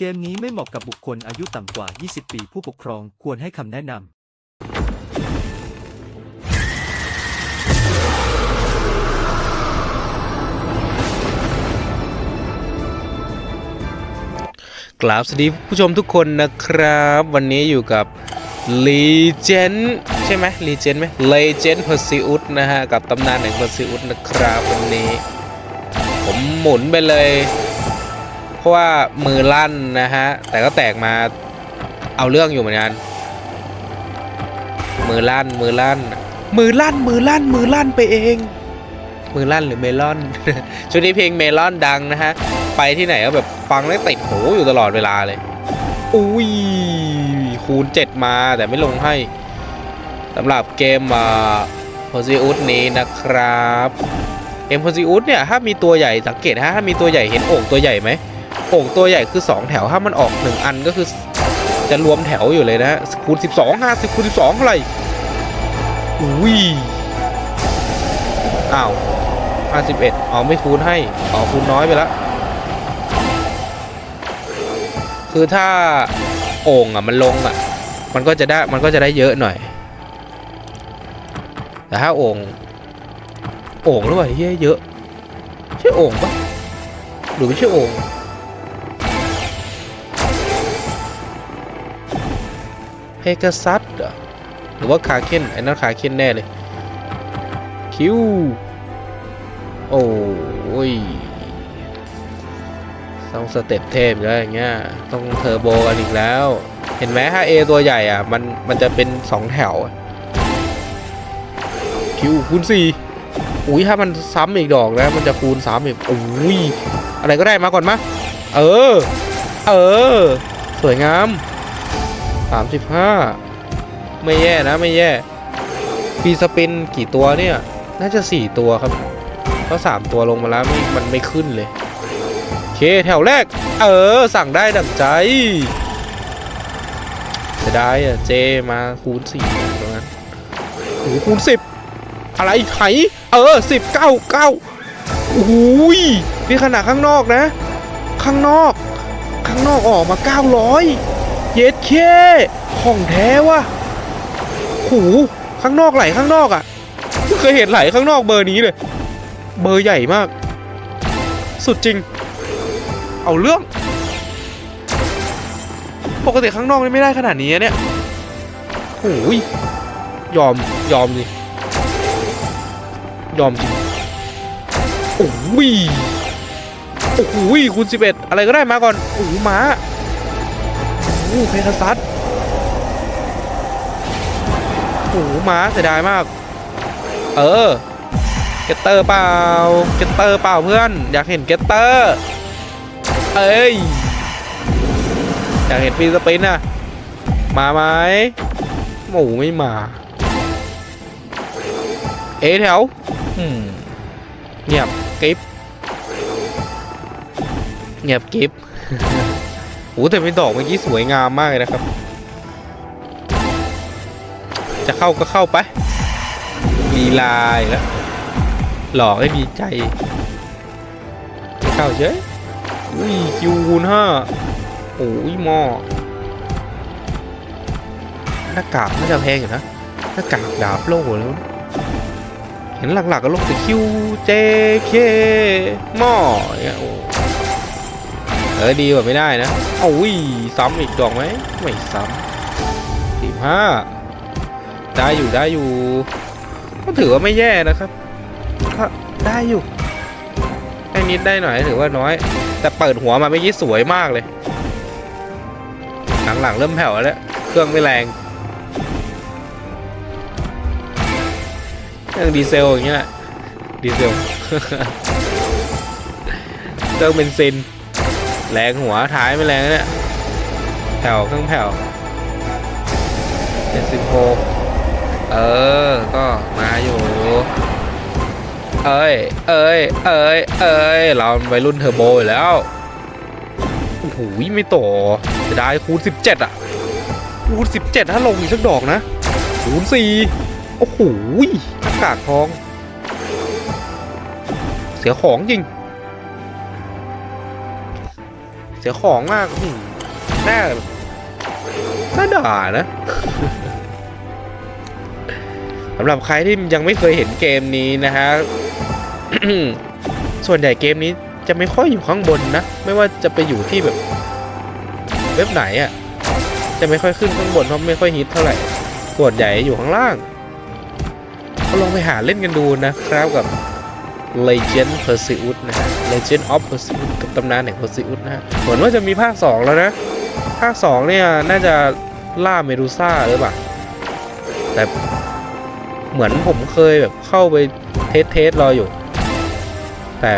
เกมนี้ไม่เหมาะกับบุคคลอายุต่ำกว่า 20 ปีผู้ปกครองควรให้คำแนะนำกราบสวัสดีผู้ชมทุกคนนะครับ วันนี้อยู่กับ Legend ใช่ไหม Legend ไหม Legend Pursuit นะฮะ กับตำนานแห่ง Pursuit นะครับ วันนี้ ผมหมุนไปเลย เพราะว่ามือลั่นนะฮะ แต่ก็แตกมาเอาเรื่องอยู่เหมือนกันมือลั่นมือลั่น มือลั่นมือลั่นมือลั่นไปเอง มือลั่นหรือเมลอนช่วงนี้เพลงเมลอนดังนะฮะ ไปที่ไหนก็แบบฟังแล้วติดหูอยู่ตลอดเวลาเลย อุ้ยคูณ7มาแต่ไม่ลงให้สำหรับเกมอ่าโพซิอุสนี้นะครับเกมโพซิอุสเนี่ยถ้ามีตัวใหญ่สังเกตฮะถ้ามีตัวใหญ่เห็นโอ่งตัวใหญ่ไหม โอ่งตัวใหญ่คือ 2 แถวถ้ามันออก 1 อันก็คือจะรวมแถวอยู่เลยนะฮะคูณ 12 50คูณ12เท่าไหร่อุ้ยอ้าว51อ๋อไม่คูณให้อ๋อคูณน้อยไปล้วคือถ้าโอ่งอะมันลงอะ มันก็จะได้มันก็จะได้เยอะหน่อย แต่ถ้าโอ่งโอ่งหรือเปล่าเฮ้ยเยอะ ใช่โอ่งปะหรือไม่ใช่โอ่ง เฮกซัตเหรอหรือว่าคาเคนไอ้นั่นคาเคนแน่เลย คิว โอ้ยต้องสเต็ปเทพแล้วอย่างเงี้ย ต้องเทอร์โบกันอีกแล้ว เห็นไหมถ้า A ตัวใหญ่อะ มัน มันจะเป็น 2 แถวอะคิวคูณ4อุ้ยถ้ามันซ้ำอีกดอกนะ มันจะคูณ3อีกอุ้ย อะไรก็ได้มาก่อนมา เออ เออ สวยงาม 35 ไม่แย่นะไม่แย่ฟีสปินกี่ตัวเนี่ย น่าจะ 4 ตัวครับเพราะ3ตัวลงมาแล้วม,มันไม่ขึ้นเลยโอเคแถวแรก เออ สั่งได้ดั่งใจจะได้อะเจมาคูณสี่ตรงนั้นโอ้คูณสิบอะไรไถเออสิบเก้าเก้าโอ้โหยนี่ขนาดข้างนอกนะ ข้างนอก ข้างนอกออกมาเก้าร้อย เย็ดเคของแท้วะโอ้โหข้างนอกไหลข้างนอกอะ่ะไม่เคยเห็นไหลข้างนอกเบอร์นี้เลย เบอร์ใหญ่มาก สุดจริง เอาเรื่อง ปกติข้างนอกนี่ไม่ได้ขนาดนี้เนี่ยโอ้ยยอมยอมสิยอมจริงโอ้ยโอ้โหคูณสิบเอ็ดอะไรก็ได้มาก่อนโอ้โหม้า โอ้โหเพคาซัสโอ้โหม้าเสียดายมาก เออ เกตเตอร์เปล่า เกตเตอร์เปล่าเพื่อน อยากเห็นเกตเตอร์ เอ้ย อยากเห็นฟรีสปินอะมาไหมหมูไม่มา เอแถวอืมเงียบกริบเงียบกริบ โอ้แต่เป็นดอกเมื่อกี้สวยงามมากเลยนะครับ จะเข้าก็เข้าไปลีลาอีกแล้วหลอกให้ดีใจไม่เข้าเฉยอุ้ยคิวคูณห้าโอ้ยหม้อหน้ากากน่าจะแพงอยู่นะหน้ากากดาบโล่แล้วเห็นหลักๆก็ลงแต่คิวเจเคหม้ออย่างเงี้ยโอ้ เออดีกว่าไม่ได้นะโอ้ยซ้ำอีกดอกไหมไม่ซ้ำสิบห้าได้อยู่ได้อยู่ ก็ถือว่าไม่แย่นะครับก็ได้อยู่ได้นิดได้หน่อยถือว่าน้อย แต่เปิดหัวมาเมื่อกี้สวยมากเลย หลังๆเริ่มแผ่วแล้ว เครื่องไม่แรงเครื่องดีเซลอย่างเงี้ยดีเซลเครื่องเบนซิน แรงหัวท้ายไม่แรงเนี่ยแผ่วเครื่องแผ่วเจ็ดสิบหกเออ ก็มาอยู่ เอ้ย เอ้ย เอ้ย เอ้ย เราวัยรุ่นเทอร์โบอยู่แล้วโอ้โหไม่ต่อจะได้คูณ17อะ คูณ17ถ้าลงอีกสักดอกนะคูณ4โอ้โหหน้ากากทอง เสียของจริง เสียของมากหน้าน่าด่านะสำหรับใครที่ยังไม่เคยเห็นเกมนี้นะฮะ ส่วนใหญ่เกมนี้จะไม่ค่อยอยู่ข้างบนนะ ไม่ว่าจะไปอยู่ที่แบบเว็บไหนอะ่ะ จะไม่ค่อยขึ้นข้างบนเพราะไม่ค่อยฮิตเท่าไหร่ ส่วนใหญ่อยู่ข้างล่าง ก็ลองไปหาเล่นกันดูนะครับกับ Legend Pursuit นะฮะ Legend of Pursuit กับตำนานแห่ง Pursuit นะเหมือนว่าจะมีภาค 2 แล้วนะ ภาค 2 เนี่ย น่าจะล่าเมดูซ่าหรือเปล่า แต่เหมือนผมเคยแบบเข้าไปเทสเทสรออยู่ แต่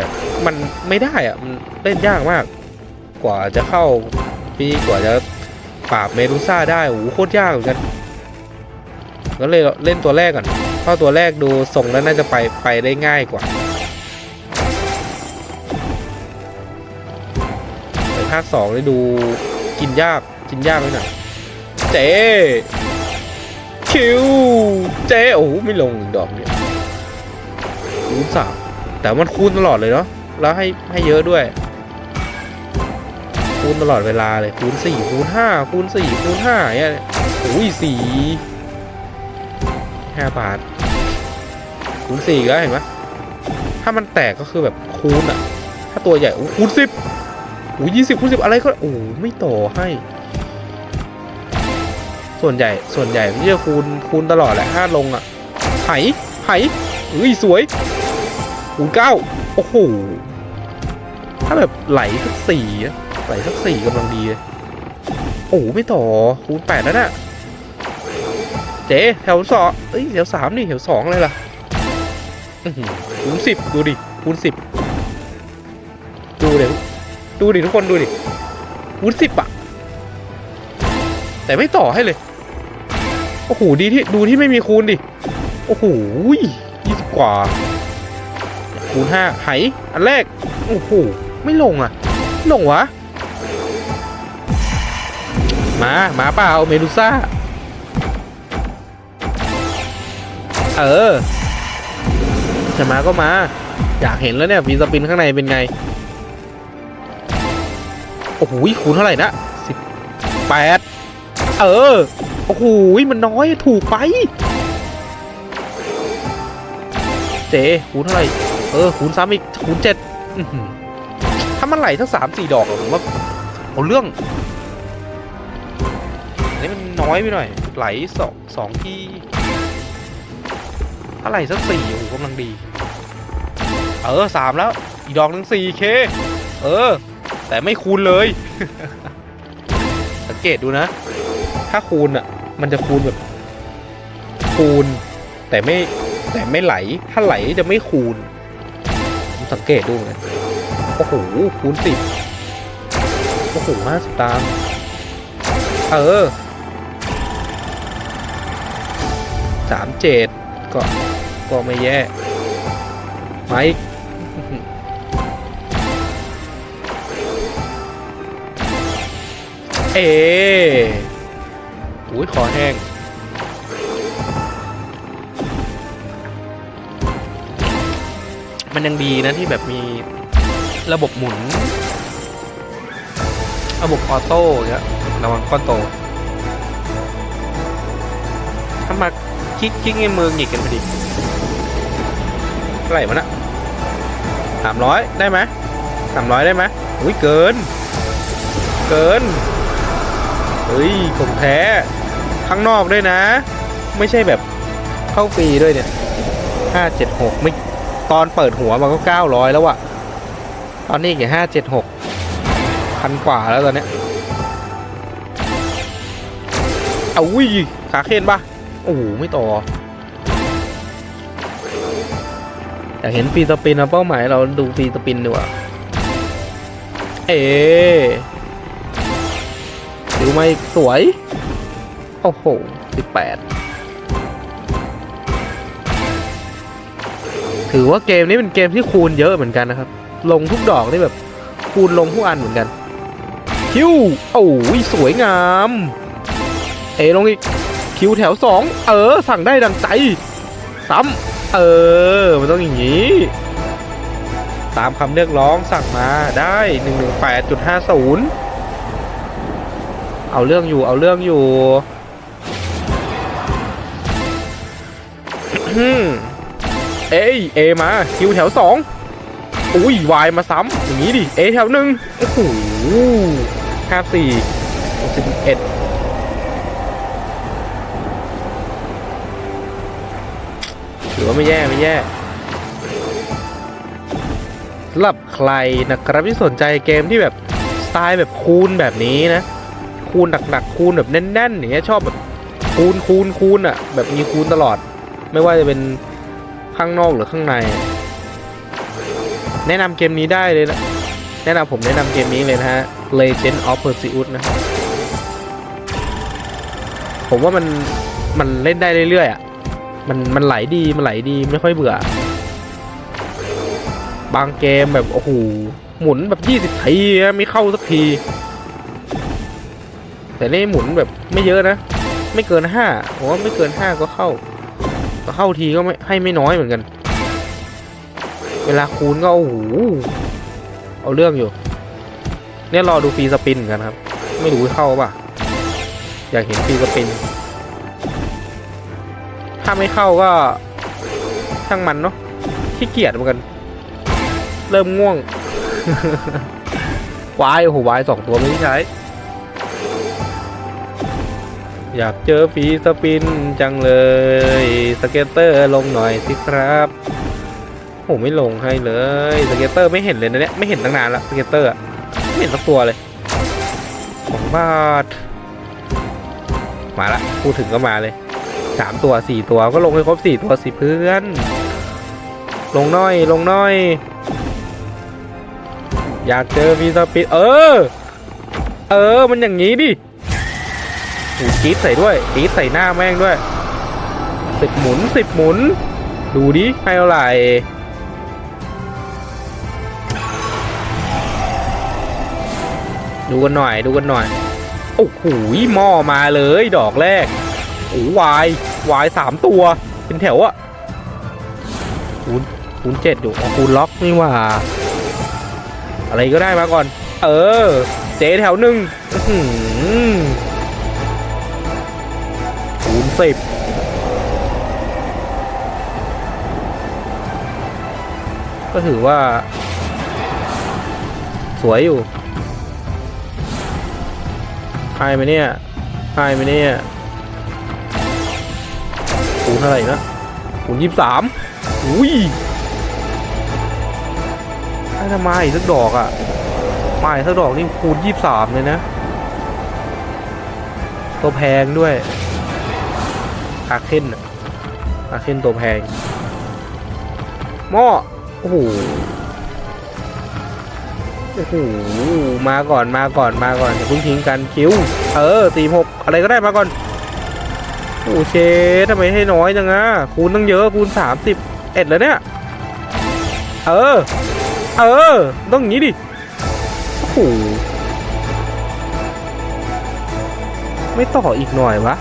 มันไม่ได้อะมันเล่นยากมาก กว่าจะเข้าปีกว่าจะปราบเมดูซ่าได้โอ้โหโคตรยากเหมือนกันก็เลยเล่นตัวแรกก่อน เข้าตัวแรกดูทรงแล้วน่าจะไปไปได้ง่ายกว่า ภาคสองได้ดูกินยากกินยากไปหน่อยเจคิวเจโอ้ไม่ลงดอกเดียวคูณสามแต่มันคูณตลอดเลยเนาะแล้วให้ให้เยอะด้วย คูณตลอดเวลาเลยคูณสี่คูณห้าคูณสี่คูณห้าเนี่ยโอ้ยสี่ห้าบาทคูณสี่กแล้วเห็นไหมถ้ามันแตกก็คือแบบคูณอะถ้าตัวใหญ่โอ้คูณสิบ อ้ยี่สิบคูณสิบอะไรก็โอ้ไม่ต่อให้ ส่วนใหญ่ส่วนใหญ่มันจะคูณคูณตลอดแหละถ้าลงอะไหไหเอ้ยสวยคูณเก้าโอ้โหถ้าแบบไหลสักสี่อะไหลสักสี่กำลังดีเลยโอ้ไม่ต่อคูณแปดแล้วน่ะเจ๊แถวสองเอ้ยแถวสามนี่แถวสองเลยล่ะอื้อหือคูณสิบดูดิคูณสิบดูเดี๋ยว ดูดิทุกคนดูดิคูณสิบอะแต่ไม่ต่อให้เลย โอ้โห ดีที่ดูที่ไม่มีคูณดิ โอ้โหยี่สิบกว่า คูณห้าไหอันแรก โอ้โห ไม่ลงอะลงวะ มามาเปล่าเมดูซ่า เออ จะมาก็มา อยากเห็นแล้วเนี่ยฟีสปินข้างในเป็นไง โอ้โหคูณเท่าไหร่นะสิบแปดเออ โอ้โหมันน้อยถูกไปเจคูณเท่าไหร่ เออคูณซ้ำอีกคูณเจ็ดถ้ามันไหลทั้งสามสี่ดอกผมว่าเอาเรื่องนนี้มันน้อยไปหน่อย ไหลสองสองที่ถ้าไหลสักสี่โอ้โหกำลังดี เออสามแล้ว อีดอกหนึ่งสี่เค เออ แต่ไม่คูณเลย สังเกตดูนะ ถ้าคูณอะ มันจะคูณแบบ คูณ แต่ไม่แต่ไม่ไหล ถ้าไหลจะไม่คูณ สังเกตดูนกันโอ้โหคูณสิบโอ้โหห้าสิบตางค์เออสามเจ็ดก็ ก็ไม่แย่ ไม เออุ้ยคอแห้งมันยังดีนะที่แบบมีระบบหมุน ระบบออโต้เงี้ยระวังก้อนโตถ้ามาคลิกคลิกในมือหงิกกันพอดีเท่าไหร่มันอะสามร้อยได้ไหมสามร้อยได้ไหมอุ้ยเกิน เกิน เฮ้ยของแท้ข้างนอกด้วยนะ ไม่ใช่แบบเข้าฟรีด้วยเนี่ยห้าเจ็ดหกไม่ตอนเปิดหัวมันก็เก้าร้อยแล้วอะตอนนี้แค่ห้าเจ็ดหกพันกว่าแล้วตอนเนี้ยเอาอุ้ยขาเคนปะโอ้โหไม่ต่ออยากเห็นฟรีสปินนะเป้าหมายเราดูฟรีสปินดีกว่าเอ ดูมาอีกสวย โอ้โหสิบแปดถือว่าเกมนี้เป็นเกมที่คูณเยอะเหมือนกันนะครับ ลงทุกดอกนี่แบบคูณลงทุกอันเหมือนกัน คิวโอ้ยสวยงาม เอลงอีก คิวแถวสอง เออ สั่งได้ดังใจ ซ้ำ เออ มันต้องอย่างนี้ ตามคำเรียกร้องสั่งมาได้ 118.50 เอาเรื่องอยู่ เอาเรื่องอยู่เอ้ยเอมาคิวแถวสองอุ้ยวายมาซ้ำอย่างนี้ดิเอแถวหนึ่งโอ้โหห้าสี่สิบเอ็ดถือว่าไม่แย่ไม่แย่สำหรับใครนะครับที่สนใจเกมที่แบบ สไตล์แบบคูณแบบนี้นะ คูณหนักๆคูณแบบแน่นๆอย่างเงี้ยชอบแบบคูณคูณคูณอะแบบมีคูณตลอด ไม่ว่าจะเป็นข้างนอกหรือข้างใน แนะนำเกมนี้ได้เลยนะแนะนำผมแนะนำเกมนี้เลยนะฮะ Legend of Perseus นะครับผมว่ามันมันเล่นได้เรื่อยๆอะมันมันไหลดีมันไหลดีไม่ค่อยเบื่อ บางเกมแบบโอ้โหหมุนแบบยี่สิบทีไม่เข้าสักที แต่นี่หมุนแบบไม่เยอะนะ ไม่เกินห้าผมว่าไม่เกินห้าก็เข้า ก็เข้าทีก็ไม่ให้ไม่น้อยเหมือนกัน เวลาคูณก็โอ้โหเอาเรื่องอยู่ เนี่ยรอดูฟรีสปินเหมือนกันครับ ไม่รู้เข้าป่ะ อยากเห็นฟรีสปิน ถ้าไม่เข้าก็ช่างมันเนาะขี้เกียจเหมือนกัน เริ่มง่วงวายโอ้โหวายสองตัวไม่ได้ใช้ อยากเจอฟีสปินจังเลย สเก็ตเตอร์ลงหน่อยสิครับผมไม่ลงให้เลย สเก็ตเตอร์ไม่เห็นเลยนะเนี่ย ไม่เห็นตั้งนานละสเก็ตเตอร์อะไม่เห็นสักตัวเลยสองบาทมาละพูดถึงก็มาเลยสามตัวสี่ตัวก็ลงให้ครบสี่ตัวสิเพื่อน ลงน้อยลงน้อย อยากเจอฟีสปินเออ เออมันอย่างนี้ดิ โอ้กรีดใส่ด้วยกีดใส่หน้าแม่งด้วยสิบหมุนสิบหมุน ดูดิให้เท่าไหร่ดูกันหน่อยดูกันหน่อยโอ้โหหม้อมาเลยดอกแรกโอ้วายวายสามตัว เป็นแถวอะคูณคูณเจ็ดอยู่อ๋อคูณล็อกนี่ว่า อะไรก็ได้มาก่อน เออ เจแถวหนึ่ง สิบก็ถือว่า สวยอยู่ให้ไหมเนี่ยให้ไหมเนี่ยคูณเท่าไหร่นะคูณยี่สิบสามอุ้ยถ้าจะมสักดอกอะ่ะมาสักดอกนี่คูณยี่สิบสามเลยนะ ตัวแพงด้วย อาเคนอาเคนตัวแพง หม้อ โอ้โห โอ้โห มาก่อนมาก่อนมาก่อนอย่าเพิ่งทิ้งกันคิวเออตีหกอะไรก็ได้มาก่อน โอ้เชทำไมให้น้อยจังอะคูณตั้งเยอะคูณสามสิบเอ็ดแล้วเนี่ย เออ เออ ต้องอย่างนี้ดิ โอ้โห ไม่ต่ออีกหน่อยวะ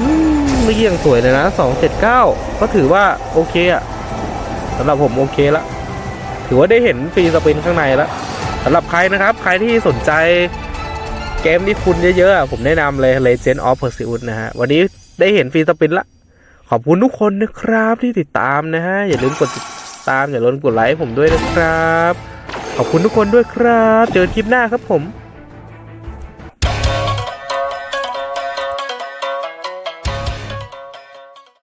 อืมเมื่อกี้ยังสวยเลยนะสองเจ็ดเก้าก็ถือว่าโอเคอะสำหรับผมโอเคละ ถือว่าได้เห็นฟรีสปินข้างในแล้วสำหรับใครนะครับ ใครที่สนใจเกมที่คุณเยอะๆ ผมแนะนำเลย Legend of Perseus นะฮะ วันนี้ได้เห็นฟรีสปินละ ขอบคุณทุกคนนะครับที่ติดตามนะฮะ อย่าลืมกดติดตามอย่าลืมกดไลค์ผมด้วยนะครับ ขอบคุณทุกคนด้วยครับ เจอคลิปหน้าครับผม